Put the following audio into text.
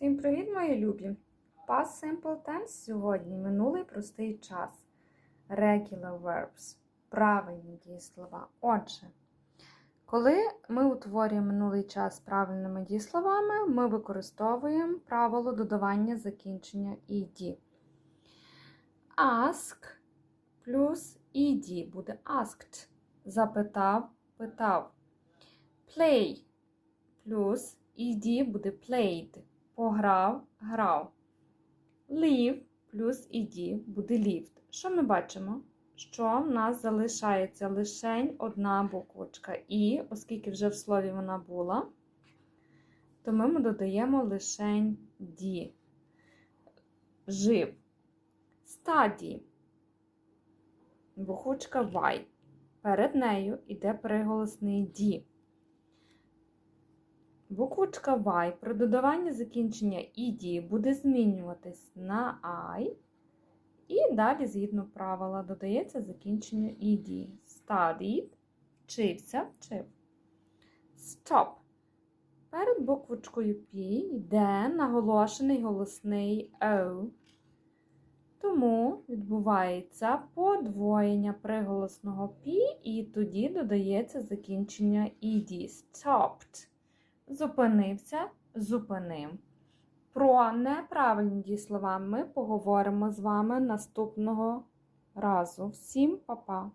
Всім привіт, мої любі! Past Simple Tense сьогодні минулий простий час. Regular verbs. Правильні дієслова. Отже, коли ми утворюємо минулий час правильними дієсловами, ми використовуємо правило додавання закінчення «ed». Ask плюс «ed» буде asked. Запитав, питав. Play плюс «ed» буде played. Пограв, грав. Leave плюс «ed» буде lived. Що ми бачимо? Що в нас залишається лише одна буквочка І, оскільки вже в слові вона була, то ми додаємо лише «ді». Жив. Study. Буквочка Y. Перед нею йде приголосний «ді». Буквочка Y при додаванні закінчення «ed» буде змінюватись на I. І далі, згідно правила, додається закінчення «ed». Studied вчився, вчив. Stop. Перед буквочкою P йде наголошений голосний O. Тому відбувається подвоєння приголосного P, і тоді додається закінчення «ed». Stopped. Зупинився, зупинив. Про неправильні дієслова ми поговоримо з вами наступного разу. Всім па-па!